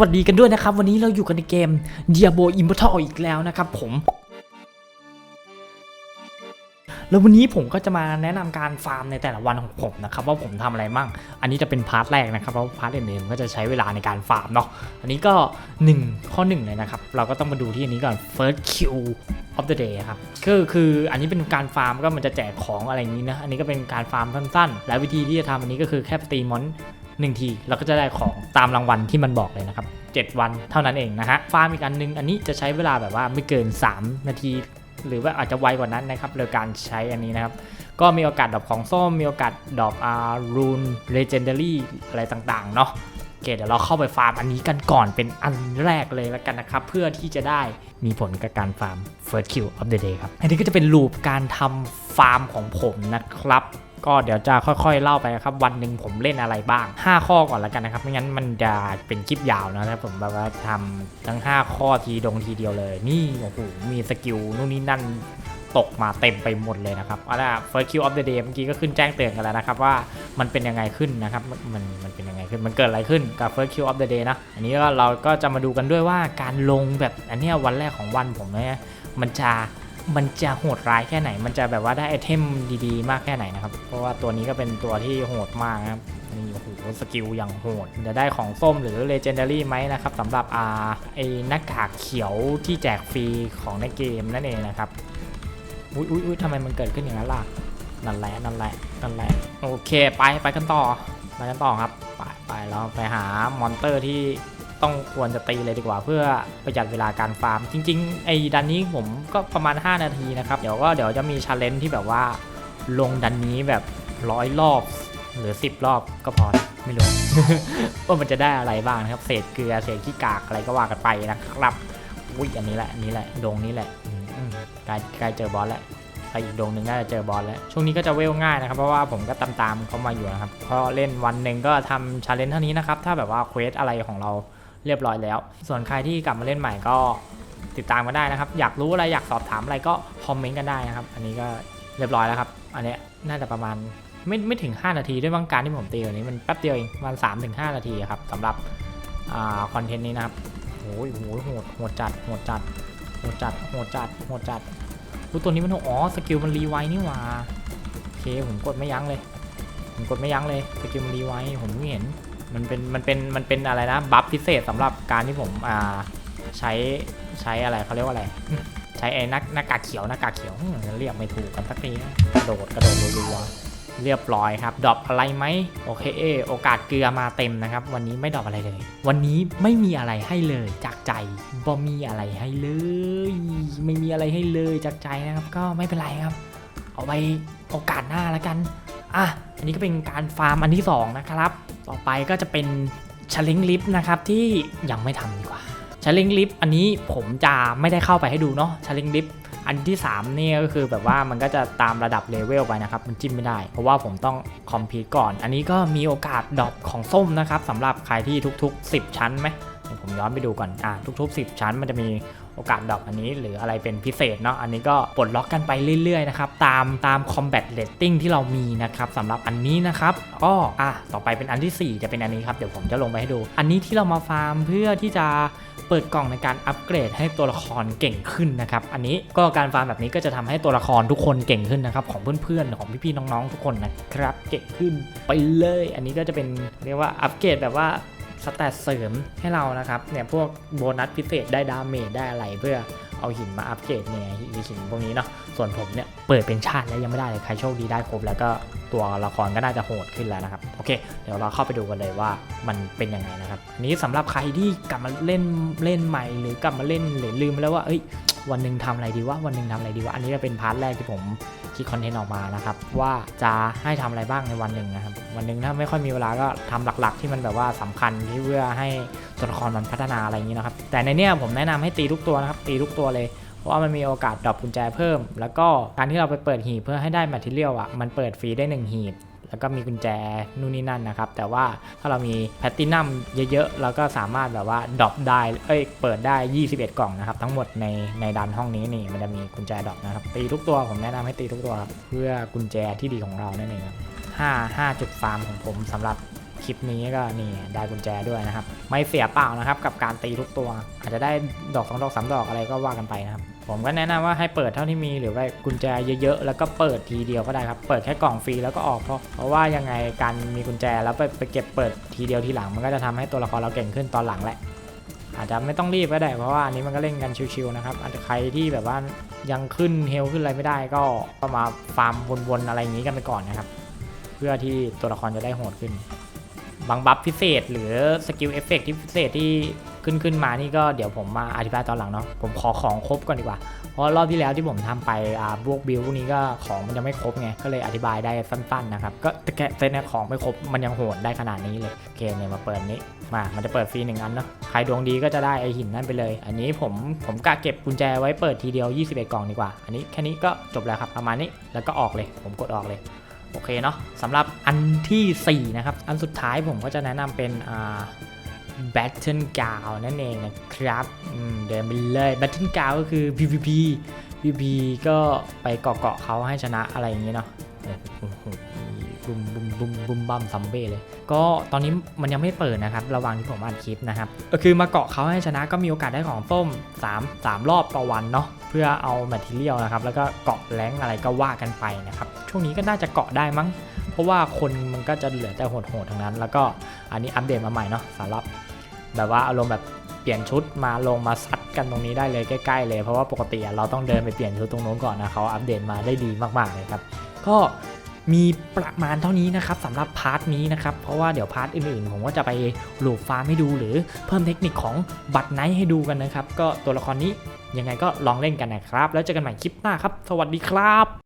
วัสดีกันด้วยนะครับ วันนี้เราอยู่กันในเกม Diablo Immortal อีกแล้วนะครับผม แล้ววันนี้ผมก็จะมาแนะนำการฟาร์มในแต่ละวันของผมนะครับว่าผมทำอะไรมั่ง อันนี้จะเป็นพาร์ทแรกนะครับเพราะพาร์ทอื่นๆก็จะใช้เวลาในการฟาร์มเนาะ อันนี้ก็ 1 ข้อ 1 เลยนะครับ เราก็ต้องมาดูที่อันนี้ก่อน first kill of the day ครับคือคืออันนี้เป็นการฟาร์มก็มันจะแจกของอะไรอย่างนี้นะ อันนี้ก็เป็นการฟาร์มสั้นๆ และวิธีที่จะทำอันนี้ก็คือแค่ตีมอน หนึ่งที เราก็จะได้ของตามรางวัลที่มันบอกเลยนะครับ 7 วันเท่านั้นเองนะฮะฟาร์มอีกอันนึงอันนี้จะใช้เวลาแบบว่าไม่เกิน 3 นาที หรือว่าอาจจะไวกว่านั้นนะครับโดยการใช้อันนี้นะครับก็มีโอกาสดรอปของส้ม มีโอกาสดรอปอารูนเลเจนเดารี่อะไรต่างๆเนาะโอเคเดี๋ยวเราเข้าไปฟาร์มอันนี้กันก่อนเป็นอันแรกเลยแล้วกันนะครับ เพื่อที่จะได้มีผลกับการฟาร์ม first kill of the day ครับ อันนี้ก็จะเป็นลูปการทำฟาร์มของผมนะครับ ก็เดี๋ยวจะค่อยๆเล่าไปครับ วันหนึ่งผมเล่นอะไรบ้าง 5 ข้อก่อนแล้วกันนะครับ ไม่งั้นมันจะเป็นคลิปยาวนะถ้าผมแบบว่าทำทั้ง 5 ข้อทีดงทีเดียวเลย นี่โอ้โหมีสกิลนู่นนี่นั่นตกมาเต็มไปหมดเลยนะครับเอาล่ะ first kill of the day เมื่อกี้ก็ขึ้นแจ้งเตือนกันแล้วนะครับ ว่ามันเป็นยังไงขึ้นนะครับ มันมันเป็นยังไงขึ้น มันเกิดอะไรขึ้นกับ first kill of the day นะ อันนี้ก็เราก็จะมาดูกันด้วยว่าการลงแบบอันนี้วันแรกของวันผมเนี่ยมันจะ มันจะโหดร้ายแค่ไหน มันจะแบบว่าได้ไอเทมดีๆ มากแค่ไหนนะครับ เพราะว่าตัวนี้ก็เป็นตัวที่โหดมากนะครับนี่โอ้โหสกิลอย่างโหด จะได้ของส้มหรือเลเจนดารี่ไหมนะครับสำหรับอาไอหน้ากากเขียวที่แจกฟรีของในเกมนั่นเองนะครับ อุ้ยอุ้ยอุ้ยทำไมมันเกิดขึ้นอย่างนั้นล่ะ นั่นแหละ นั่นแหละ นั่นแหละ โอเค ไป ไปกันต่อ ไปกันต่อครับ ไป ไปเราไปหามอนเตอร์ที่ ต้องควรจะตีเลยดีกว่าเพื่อประหยัดเวลาการฟาร์ม จริงๆไอ้ดันนี้ผมก็ประมาณ 5 นาทีนะครับ เดี๋ยวก็เดี๋ยวจะมีชาเลนจ์ที่แบบว่าลงดันนี้แบบร้อยรอบหรือ 10 รอบก็พอไม่รู้ว่ามันจะได้อะไรบ้างนะครับ เศษเกลือเศษขี้กากอะไรก็ว่ากันไปนะครับอุ้ยอันนี้แหละอันนี้แหละดงนี้แหละกล้ใกล้เจอบอสแล้วไปอีกดงหนึ่งน่าจะเจอบอสแล้ว ช่วงนี้ก็จะเวลง่ายนะครับ เพราะว่าผมก็ตามตามๆเขามาอยู่นะครับก็เล่นวันหนึ่งก็ทำชาเลนจ์เท่านี้นะครับ ถ้าแบบว่าเควสอะไรของเรา เรียบร้อยแล้ว ส่วนใครที่กลับมาเล่นใหม่ก็ติดตามกันได้นะครับ อยากรู้อะไรอยากสอบถามอะไรก็คอมเมนต์กันได้นะครับ อันนี้ก็เรียบร้อยแล้วครับ อันนี้น่าจะประมาณไม่ไม่ถึง 5 นาทีด้วยบางการที่ผมตีวันนี้มันแป๊บเดียวเองประมาณ3ถึง5นาทีครับสำหรับอคอนเทนต์นี้นะครับโอ้ยโหโหดโหดจัดโหดจัดโหดจัดโหดจัดโหดจัดอุ๊ยตัวนี้มันอ๋อสกิลมันรีไวนี่หว่าโอเคผมกดไม่ยั้งเลย ผมกดไม่ยั้งเลยสกิลมันรีไวผมไม่เห็น มันเป็นมันเป็นมันเป็นอะไรนะบัฟพิเศษสำหรับการที่ผมอ่าใช้ใช้อะไรเขาเรียกว่าอะไร ใช้ไอ้หนักหน้ากากเขียวหน้ากากเขียวเรียกไม่ถูกกันสักทีกระโดดกระโดดรัวเรียบร้อยครับดรอปอะไรไหมโอเคเอโอกาสเกลือมาเต็มนะครับ วันนี้ไม่ดรอปอะไรเลย วันนี้ไม่มีอะไรให้เลยจากใจบ่มีอะไรให้เลย ไม่มีอะไรให้เลยจากใจนะครับ ก็ไม่เป็นไรครับ เอาไว้โอกาสหน้าแล้วกันอะอันนี้ก็เป็นการฟาร์มอันที่สองนะครับ ต่อไปก็จะเป็นช l เลงลิฟนะครับที่ยังไม่ทำดีกว่าช l เลงลิฟอันนี้ผมจะไม่ได้เข้าไปให้ดูเนาะช l เลงลิฟอันที่3นี่ก็คือแบบว่ามันก็จะตามระดับเลเวลไปนะครับ มันจิ้มไม่ได้ เพราะว่าผมต้องคอมพิวก่อน อันนี้ก็มีโอกาสดรอปของส้มนะครับสำหรับใครที่ทุกๆ 10 ชั้นไหมเดี๋ยวผมย้อนไปดูก่อนอะทุกๆ 10 ชั้นมันจะมี โอกาสดรอปอันนี้ หรืออะไรเป็นพิเศษเนาะอันนี้ก็ปลดล็อกกันไปเรื่อยๆนะครับตามตาม combat rating ที่เรามีนะครับสำหรับอันนี้นะครับก็อะต่อไปเป็นอันที่ 4 จะเป็นอันนี้ครับเดี๋ยวผมจะลงไปให้ดู อันนี้ที่เรามาฟาร์มเพื่อที่จะเปิดกล่องในการอัปเกรดให้ตัวละครเก่งขึ้นนะครับ อันนี้ก็การฟาร์มแบบนี้ก็จะทำให้ตัวละครทุกคนเก่งขึ้นนะครับ ของเพื่อนๆ ของพี่ๆน้องๆทุกคนนะครับ เก่งขึ้นไปเลย อันนี้ก็จะเป็นเรียกว่าอัปเกรดแบบว่า สแตทเสริมให้เรานะครับเนี่ยพวกโบนัสพิเศษได้ดาเมจได้อะไรเพื่อเอาหินมาอัปเกรดเนี่ยหินพวกนี้เนาะส่วนผมเนี่ยเปิดเป็นชาติแล้วยังไม่ได้เลยใครโชคดีได้ครบแล้วก็ตัวละครก็น่าจะโหดขึ้นแล้วนะครับโอเค เดี๋ยวเราเข้าไปดูกันเลยว่ามันเป็นยังไงนะครับอันนี้สำหรับใครที่กลับมาเล่นเล่นใหม่หรือกลับมาเล่นหรือลืมไปแล้วว่าเอ้ยวันหนึ่งทำอะไรดีวะวันหนึ่งทำอะไรดีวะอันนี้จะเป็นพาร์ทแรกที่ผม คิดคอนเทนต์ออกมานะครับว่าจะให้ทำอะไรบ้างในวันหนึ่งนะครับวันหนึ่งถ้าไม่ค่อยมีเวลาก็ทำหลักๆ ที่มันแบบว่าสำคัญที่เพื่อให้ตัวละครมันพัฒนาอะไรอย่างนี้นะครับแต่ในเนี้ยผมแนะนำให้ตีทุกตัวนะครับตีทุกตัวเลยเพราะว่ามันมีโอกาสดรอปกุญแจเพิ่ม แล้วก็การที่เราไปเปิดหีบเพื่อให้ได้แมทเทียลอะมันเปิดฟรีได้ 1 หีบ แล้วก็มีกุญแจนู่นนี่นั่นนะครับ แต่ว่าถ้าเรามีแพตตินัมเยอะๆเราก็สามารถแบบว่าดรอปได้ เอ้ย เปิดได้ 21 กล่องนะครับ ทั้งหมดในในดันห้องนี้นี่มันจะมีกุญแจดรอปนะครับ ตีทุกตัวผมแนะนำให้ตีทุกตัวครับ เพื่อกุญแจที่ดีของเรานั่นเองครับ5 5จุดฟาร์มของผมสำหรับ คลิปนี้ก็นี่ได้กุญแจด้วยนะครับ ไม่เสียเปล่านะครับ กับการตีทุกตัว อาจจะได้ดอกสองดอกสามดอกอะไรก็ว่ากันไปนะครับ ผมก็แนะนำว่าให้เปิดเท่าที่มีหรือว่ากุญแจเยอะๆ แล้วก็เปิดทีเดียวก็ได้ครับ เปิดแค่กล่องฟรีแล้วก็ออกเพราะเพราะว่ายังไงการมีกุญแจแล้วไปไปเก็บเปิดทีเดียวทีหลัง มันก็จะทำให้ตัวละครเราเก่งขึ้นตอนหลังแหละอาจจะไม่ต้องรีบก็ได้เพราะว่าอันนี้มันก็เล่นกันชิวๆนะครับอาจจะใครที่แบบว่ายังขึ้นเฮลขึ้นอะไรไม่ได้ก็ก็มาฟาร์มวนๆอะไรอย่างนี้กันไปก่อนนะครับ เพื่อที่ตัวละครจะได้โหดขึ้น บางบัฟพิเศษ หรือสกิลเอฟเฟกที่พิเศษที่ขึ้นขึ้นมานี่ก็เดี๋ยวผมมาอธิบายตอนหลังเนาะผมขอของครบก่อนดีกว่า เพราะรอบที่แล้วที่ผมทำไปอ่าบวกบิลพวกนี้ก็ของมันยังไม่ครบไงก็เลยอธิบายได้สั้นๆนะครับก็แต่เซตเนี่ยของไม่ครบมันยังโหดได้ขนาดนี้เลยโอเคเนี่ยมาเปิดนี้มา มันจะเปิดฟรีหนึ่งอันเนาะใครดวงดีก็จะได้ไอหินนั่นไปเลย อันนี้ผมผมกะเก็บกุญแจไว้เปิดทีเดียว 21 กล่องดีกว่า อันนี้แค่นี้ก็จบแล้วครับประมาณนี้แล้วก็ออกเลย ผมกดออกเลย โอเคเนาะสำหรับอันทีสี่ 4 นะครับ อันสุดท้ายผมก็จะแนะนำเป็นอ่า Battle g o w นั่นเองนะครับอืมเดินไปเลย Battle g o w ก็คือ PVP PVP ก็ไปเกาะเกาะเขาให้ชนะอะไรอย่างเงี้ยเนาะ บุมบุมบัมซัมเบ้เลย ก็ตอนนี้มันยังไม่เปิดนะครับ ระหว่างที่ผมอัดคลิปนะครับ ก็คือมาเกาะเขาให้ชนะก็มีโอกาสได้ของส้ม 3 3 รอบต่อวันเนาะเพื่อเอาแมทเทียลนะครับ แล้วก็เกาะแรงอะไรก็ว่ากันไปนะครับ ช่วงนี้ก็น่าจะเกาะได้มั้ง เพราะว่าคนมันก็จะเหลือแต่โหดๆทั้งนั้น แล้วก็อันนี้อัปเดตมาใหม่เนาะสำหรับแบบว่าอารมณ์แบบเปลี่ยนชุดมาลงมาซัดกันตรงนี้ได้เลยใกล้ๆเลยเพราะว่าปกติเราต้องเดินไปเปลี่ยนชุดตรงโน้นก่อนนะเขาอัปเดตมาได้ดีมากๆเลยครับ ก็ มีประมาณเท่านี้นะครับสำหรับพาร์ทนี้นะครับเพราะว่าเดี๋ยวพาร์ทอื่นๆผมก็จะไปหลูบฟาร์มให้ดู หรือเพิ่มเทคนิคของบัตรไนท์ให้ดูกันนะครับ ก็ตัวละครนี้ยังไงก็ลองเล่นกันนะครับ แล้วเจอกันใหม่คลิปหน้าครับ สวัสดีครับ